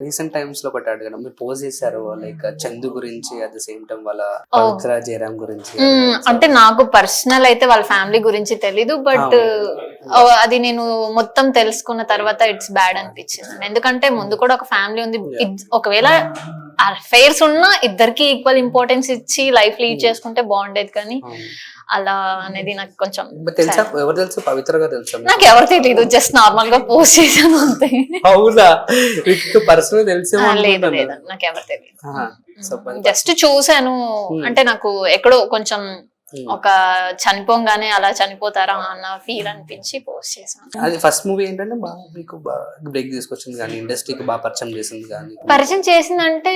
Recent టైమ్స్లో ఒకటి అడగడం మీరు పోజ్ చేశారు లైక్ చందు గురించి అట్ ద సేమ్ టైం వాళ్ళ పవిత్ర జయరామ్ గురించి అంటే నాకు పర్సనల్ అయితే వాళ్ళ ఫ్యామిలీ గురించి తెలీదు బట్ అది నేను మొత్తం తెలుసుకున్న తర్వాత ఇట్స్ బ్యాడ్ అనిపించింది. ఎందుకంటే ముందు కూడా ఒక ఫ్యామిలీ ఉంది ఒకవేళ అఫైర్స్ ఉన్నా ఇద్దరికి ఈక్వల్ ఇంపార్టెన్స్ ఇచ్చి లైఫ్ లీడ్ చేసుకుంటే బాగుండేది కానీ అలా అనేది నాకు కొంచెం తెలుసా? ఎవరు తెలుసు? పవిత్రగా తెలుసా మీకు? నాకు ఎవరు తెలీదు జస్ట్ నార్మల్గా పోస్ట్ చేశాను అంతే. అవునా? మీకు పర్సనల్ తెలిసేమో లేదు. లేదు. నాకు ఎవరు తెలియదు జస్ట్ చూసాను అంటే నాకు ఎక్కడో కొంచెం Hmm. ఒక చనిపోగానే అలా చనిపోతారా అన్న ఫీల్ అనిపించి పోస్ట్ చేశాను. అది ఫస్ట్ మూవీ ఏంటంటే బాగా మీకు బ్రేక్ తీసుకొచ్చింది కానీ ఇండస్ట్రీకి బాగా పరిచయం చేసింది కానీ. పరిచయం చేసిందంటే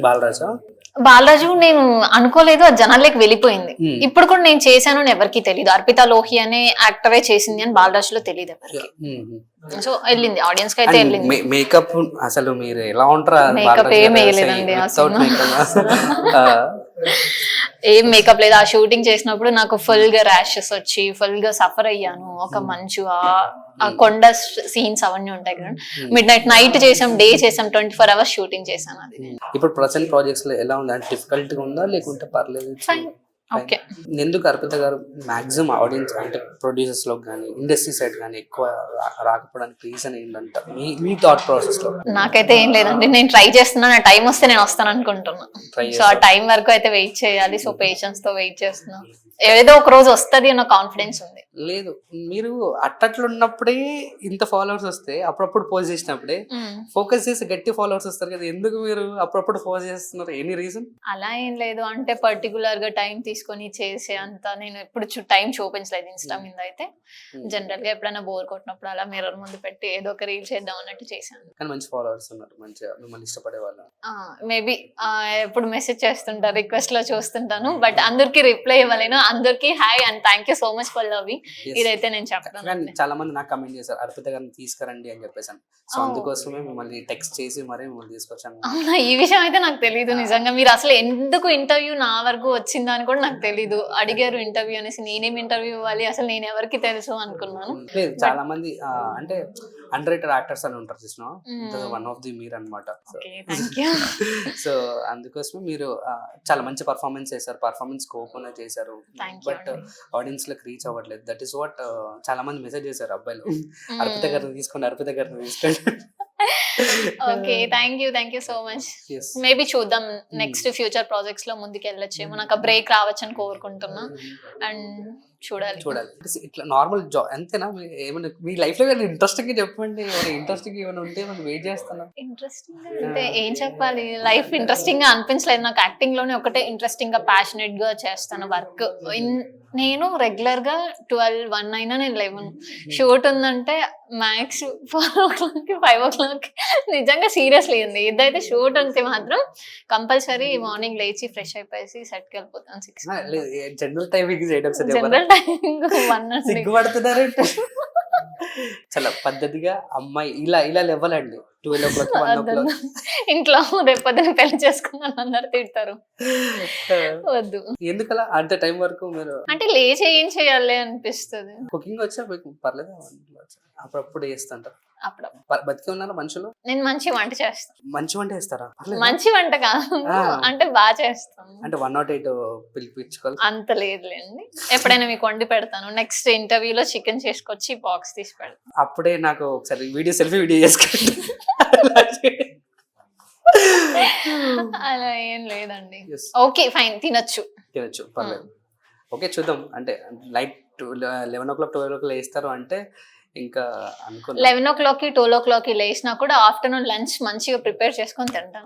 బాలరాజా? బాలరాజు నేను అనుకోలేదు ఆ జనాల్లోకి వెళ్ళిపోయింది. Hmm. ఇప్పుడు కూడా నేను చేశాను అని ఎవరికి తెలియదు అర్పిత లోహి అనే యాక్టరే చేసింది అని బాలరాజులో తెలియదు ఎవరికి. సో వెళ్ళింది ఆడియన్స్కి అయితే వెళ్ళింది. మేకప్ అసలు మీరు ఎలా ఉంటారా? Makeup ఏం వేయలేదండి. ఏం మేకప్ లేదు. ఆ షూటింగ్ చేసినప్పుడు నాకు ఫుల్గా ర్యాషెస్ వచ్చి ఫుల్గా సఫర్ అయ్యాను. ఒక మంచు ఆ- ఆ కొండ సీన్స్ అవన్నీ ఉంటాయి కదా. మిడ్ నైట్ నైట్ చేసాం డే చేసాం ట్వంటీ ఫోర్ అవర్స్ షూటింగ్ చేశాను అది. ఇప్పుడు ప్రజెంట్ ప్రాజెక్ట్స్లో ఎలా ఉంది? అంటే డిఫికల్ట్గా ఉందా? లేకుంటే పర్లేదు. ఓకే. ఎందుకు అర్పిత గారు మాక్సిమం ఆడియన్స్ అంటే ప్రొడ్యూసర్స్లో కానీ ఇండస్ట్రీ సైడ్ కానీ ఎక్కువ రాకపోవడానికి రీజన్ ఏంటంట మీ మీ థాట్ ప్రాసెస్లో. నాకైతే ఏం లేదండి నేను ట్రై చేస్తున్నా నా టైం వస్తే నేను వస్తాను అనుకుంటున్నా. Try సో ఆ టైం వరకు అయితే వెయిట్ చేయాలి సో పేషెన్స్తో వెయిట్ చేస్తున్నా. ఏదో ఒక రోజు వస్తది అన్న కాన్ఫిడెన్స్ ఉంది. లేదు మీరు అట్టట్లు ఉన్నప్పుడే ఇంత ఫాలోవర్స్ వస్తే అప్పుడప్పుడు పోస్ట్ చేసినప్పుడే ఫోకస్ చేసి గట్టి ఫాలోవర్స్ వస్తారు కదా ఎందుకు మీరు అప్పుడప్పుడు పోస్ట్ చేస్తున్నారు? ఎనీ రీజన్ అలా ఏం లేదు అంటే పర్టికులర్గా టైం తీసుకొని చేసే అంత నేను ఎప్పుడు టైం చూపించలేదు ఇన్స్టా మీద అయితే. జనరల్గా ఎప్పుడైనా బోర్ కొట్టినప్పుడు అలా మిర్రర్ ముందు పెట్టి ఏదో ఒక రీల్ చేద్దాం అన్నట్టు చేశాను. కానీ మంచి ఫాలోవర్స్ ఉన్నారు మంచిగా మిమ్మల్ని ఇష్టపడే వాళ్ళు. మేబీ ఎప్పుడు మెసేజ్ చేస్తుంటా రిక్వెస్ట్లో చూస్తుంటాను బట్ అందరికి రిప్లై ఇవ్వలేను. అందరికి hi and thank you so much for Yes. ఇదైతే నేను చెప్తాను కానీ చాలా మంది నాకు కమెంట్ చేశారు అర్పిత గారిని తీసుకురండి అని చెప్పేసాను. So Oh. అందుకోసమే మిమ్మల్ని టెక్స్ట్ చేసి మరీ మిమ్మల్ని తీసుకొచ్చాను. ఈ విషయం అయితే నాకు తెలియదు నిజంగా. మీరు అసలు ఎందుకు ఇంటర్వ్యూ నా వరకు వచ్చిందా అని కూడా నాకు తెలియదు అడిగారు ఇంటర్వ్యూ అనేసి నేనేం ఇంటర్వ్యూ ఇవ్వాలి? అసలు నేను ఎవరికి తెలుసు అనుకున్నాను. లేదు చాలా మంది ఆ, అంటే అండర్ రేటెడ్ యాక్టర్స్ అని ఉంటారు చూసిన. వన్ ఆఫ్ ది మీరు అనమాట థ్యాంక్ యూ సో అందుకోసమే మీరు ఆ, చాలా మంచి పర్ఫార్మెన్స్ చేశారు. పర్ఫార్మెన్స్ కోపంగా చేశారు. బట్ ఆడియన్స్లకు రీచ్ అవ్వట్లేదు. దట్ ఈస్ వాట్ చాలా మంది మెసేజ్ చేశారు అబ్బాయిలు. అర్పిత గారిని తీసుకోండి అర్పిత గారిని తీసుకోండి. Okay thank you thank you so much. Maybe చూద్దాం నెక్స్ట్ ఫ్యూచర్ ప్రాజెక్ట్స్లో ముందుకు వెళ్ళొచ్చేమో నాకు ఆ బ్రేక్ రావచ్చని కోరుకుంటున్నా. అండ్ చూడాలి. చూడాలి. ఇట్లా నార్మల్ జాబ్ అంతేనా? ఏమైనా మీ లైఫ్లో ఇంట్రెస్టింగ్ చెప్పండి. ఇంట్రెస్టింగ్ ఏమైనా ఉంటే మనం వెయిట్ చేస్తున్నాం ఇంట్రెస్టింగ్ అంటే ఏం చెప్పాలి? లైఫ్ ఇంట్రెస్టింగ్గా అనిపించలేదు. నాకు యాక్టింగ్లోనే ఒకటే ఇంట్రెస్టింగ్గా ప్యాషనెట్గా చేస్తాను వర్క్ నేను రెగ్యులర్గా ట్వెల్వ్ వన్ అయినా నేను లెవెన్. షూట్ ఉందంటే max four o'clock five o'clock నిజంగా సీరియస్లీ ఉంది. ఇదైతే షూట్ ఉంటే మాత్రం కంపల్సరీ మార్నింగ్ లేచి ఫ్రెష్ అయిపోయి సెట్కి వెళ్ళిపోతాను six general timing general timing one చాలా పద్ధతిగా అమ్మాయి ఇలా ఇలా లేవాలండి. ట్వెల్వ్ ఓ క్లాక్ ఇంట్లో రేపు పొద్దున పెళ్ళి చేసుకున్నాను అందరు తిడతారు. వద్దు. ఎందుకలా? అంత టైం వరకు మీరు అంటే లేచి ఏం చేయాలి అనిపిస్తుంది. కుకింగ్ వచ్చా? మీకు పర్లేదు? అప్పుడప్పుడు చేస్తుంటారు అప్పుడు బతికి ఉన్నారా మనుషులు? నేను మంచి వంట చేస్తాను మంచి వంట చేస్తారా? మంచి వంట కాదు. అంటే బాగా చేస్తాను అంటే వన్ నాట్ ఎయిట్ పిలిపించుకోవాలి అంత లేదులేండి. ఎప్పుడైనా మీకు వండి పెడతాను. నెక్స్ట్ ఇంటర్వ్యూలో చికెన్ చేసుకొచ్చి బాక్స్ తీసి పెడతాను అప్పుడే నాకు ఒకసారి వీడియో సెల్ఫీ వీడియో చేసుకోండి. అలా ఏం లేదండి. Okay fine. తినొచ్చు. తినచ్చు. పర్లేదు. ఓకే చూద్దాం. అంటే night eleven o'clock twelve o'clock వేస్తారు అంటే ఇంకా లెవెన్ ఓ క్లాక్కి ట్వెల్వ్ ఓ క్లాక్కి లేచినా కూడా ఆఫ్టర్నూన్ లంచ్ మంచిగా ప్రిపేర్ చేసుకొని తింటాను.